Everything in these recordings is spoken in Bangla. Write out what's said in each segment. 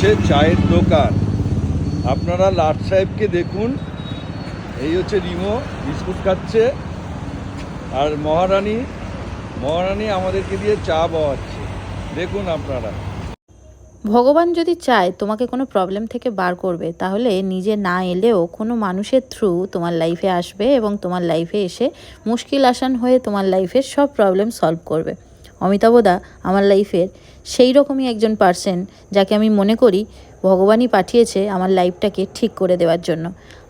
হচ্ছে চায়ের দোকান। আপনারা লাট সাহেবকে দেখুন। এই হচ্ছে রিমো, বিস্কুট খাচ্ছে। আর মহারানী মহারানী আমাদেরকে দিয়ে চা বাওয়াচ্ছে দেখুন আপনারা। ভগবান যদি চায় তোমাকে কোনো প্রবলেম থেকে বার করবে, তাহলে নিজে না এলেও কোনো মানুষের থ্রু তোমার লাইফে আসবে এবং তোমার লাইফে এসে মুশকিল আসান হয়ে তোমার লাইফের সব প্রবলেম সলভ করবে। অমিতাভদা আমার লাইফের সেই রকমই একজন পার্সন যাকে আমি মনে করি ভগবানই পাঠিয়েছে আমার লাইফটাকে ঠিক করে দেওয়ার জন্য।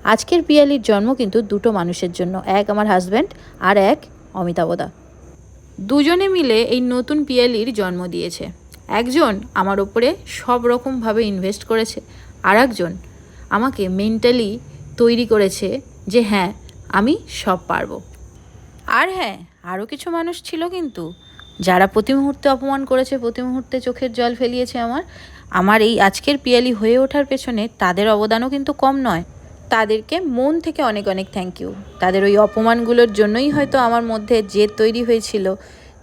আজকের পিয়ালির জন্ম কিন্তু দুটো মানুষের জন্য, এক আমার হাজব্যান্ড আর এক অমিতাভদা। দুজনে মিলে এই নতুন পিয়ালির জন্ম দিয়েছে। একজন আমার ওপরে সব রকমভাবে ইনভেস্ট করেছে আর একজন আমাকে মেন্টালি তৈরি করেছে যে হ্যাঁ আমি সব পারব। আর হ্যাঁ আরও কিছু মানুষ ছিল কিন্তু যারা প্রতি মুহূর্তে অপমান করেছে, প্রতি মুহূর্তে চোখের জল ফেলিয়েছে আমার আমার এই আজকের পিয়ালি হয়ে ওঠার পেছনে তাদের অবদানও কিন্তু কম নয়। তাদেরকে মন থেকে অনেক অনেক থ্যাংক ইউ তাদের ওই অপমানগুলোর জন্যই হয়তো আমার মধ্যে জেদ তৈরি হয়েছিল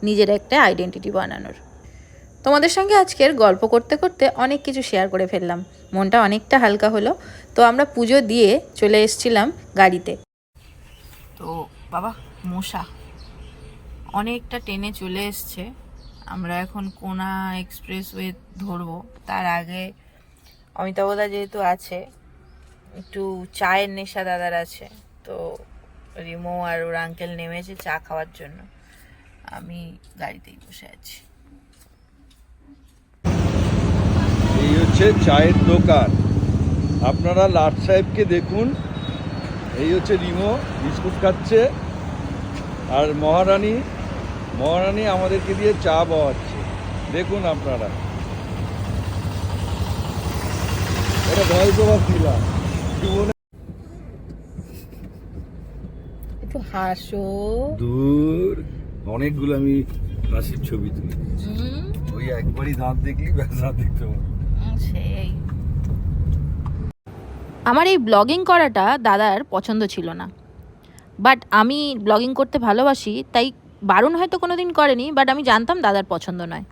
নিজের একটা আইডেন্টিটি বানানোর। তোমাদের সঙ্গে আজকের গল্প করতে করতে অনেক কিছু শেয়ার করে ফেললাম। মনটা অনেকটা হালকা হলো। তো আমরা পুজো দিয়ে চলে এসেছিলাম গাড়িতে। তো বাবা, মশা। অনেকটা টেনে চলে এসছে। আমরা এখন কোনা এক্সপ্রেস ওয়ে ধরবো। তার আগে অমিতাভদা যেহেতু আছে, একটু চায়ের নেশা দাদার আছে, তো রিমো আর ওর আঙ্কেল নেমেছে চা খাওয়ার জন্য। আমি গাড়িতেই বসে আছি। এই হচ্ছে চায়ের দোকান। আপনারা লাট সাহেবকে দেখুন। এই হচ্ছে রিমো, বিস্কুট খাচ্ছে। আর মহারানী মহারানী আমাদেরকে দিয়ে চা বাওয়াচ্ছে দেখুন আপনারা। এটা ভয় প্রভাব দিলাম জীবনে একটু হাসো। দূর। অনেকগুলো আমি হাসির ছবি তুলি ওই একবারই দাঁত দেখলি ব্যাস দাঁত দেখতে পাবো সেই। আমার এই ব্লগিং করাটা দাদার পছন্দ ছিল না। বাট আমি ব্লগিং করতে ভালোবাসি তাই বারণ হয়তো কোনো দিন করেনি বাট আমি জানতাম দাদার পছন্দ নয়।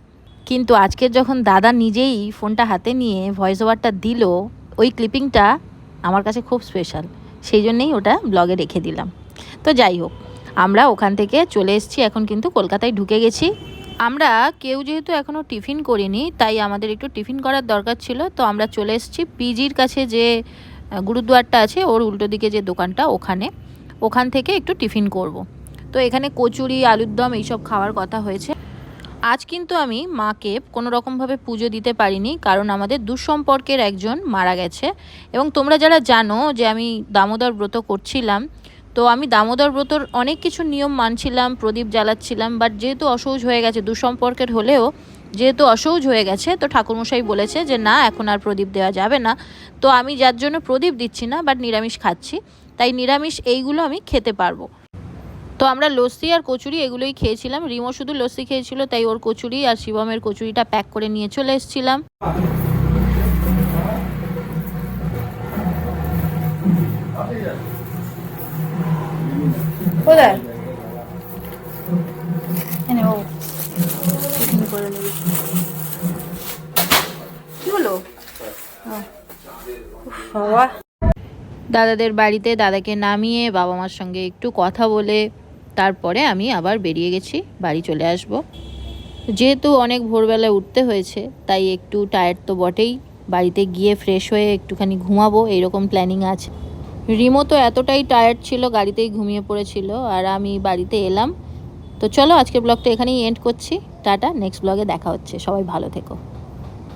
কিন্তু আজকের যখন দাদা নিজেই ফোনটা হাতে নিয়ে ভয়েস ওভারটা দিল, ওই ক্লিপিংটা আমার কাছে খুব স্পেশাল সেই জন্যেই ওটা ব্লগে রেখে দিলাম। তো যাই হোক, আমরা ওখান থেকে চলে এসেছি, এখন কিন্তু কলকাতায় ঢুকে গেছি। আমরা কেউ যেহেতু এখনও টিফিন করিনি, তাই আমাদের একটু টিফিন করার দরকার ছিল। তো আমরা চলে এসেছি পিজির কাছে যে গুরুদুয়ারটা আছে, ওর উল্টো দিকে যে দোকানটা ওখানে। ওখান থেকে একটু টিফিন করব। তো এখানে কচুরি, আলুর দম এইসব খাওয়ার কথা হয়েছে। আজ কিন্তু আমি মাকে কোনো রকমভাবে পুজো দিতে পারিনি, কারণ আমাদের দুঃসম্পর্কের একজন মারা গেছে। এবং তোমরা যারা জানো যে আমি দামোদর ব্রত করছিলাম, তো আমি দামোদর ব্রতর অনেক কিছু নিয়ম মানছিলাম, প্রদীপ জ্বালাচ্ছিলাম বাট যেহেতু অসৌজ হয়ে গেছে, দুঃসম্পর্কের হলেও যেহেতু অসৌজ হয়ে গেছে, তো ঠাকুরমশাই বলেছে যে না, এখন আর প্রদীপ দেওয়া যাবে না। তো আমি যার জন্য প্রদীপ দিচ্ছি না বাট নিরামিষ খাচ্ছি। তাই নিরামিষ এইগুলো আমি খেতে পারব। তো আমরা লস্যি আর কচুরি এগুলোই খেয়েছিলাম। রিমো শুধু লস্যি খেয়েছিল তাই ওর কচুরি আর শিবমের কচুরিটা প্যাক করে নিয়ে চলে এসেছিলাম। কি হলো? দাদাদের বাড়িতে দাদাকে নামিয়ে বাবা মার সঙ্গে একটু কথা বলে তারপরে আমি আবার বেরিয়ে গেছি, বাড়ি চলে আসব। যেহেতু অনেক ভোরবেলায় উঠতে হয়েছে, তাই একটু টায়ার্ড তো বটেই। বাড়িতে গিয়ে ফ্রেশ হয়ে একটুখানি ঘুমাবো এইরকম প্ল্যানিং আছে। রিমো তো এতটাই টায়ার্ড ছিল, গাড়িতেই ঘুমিয়ে পড়েছিল, আর আমি বাড়িতে এলাম। তো চলো আজকের ব্লগটা এখানেই এন্ড করছি। টাটা নেক্সট ব্লগে দেখা হচ্ছে। সবাই ভালো থেকো।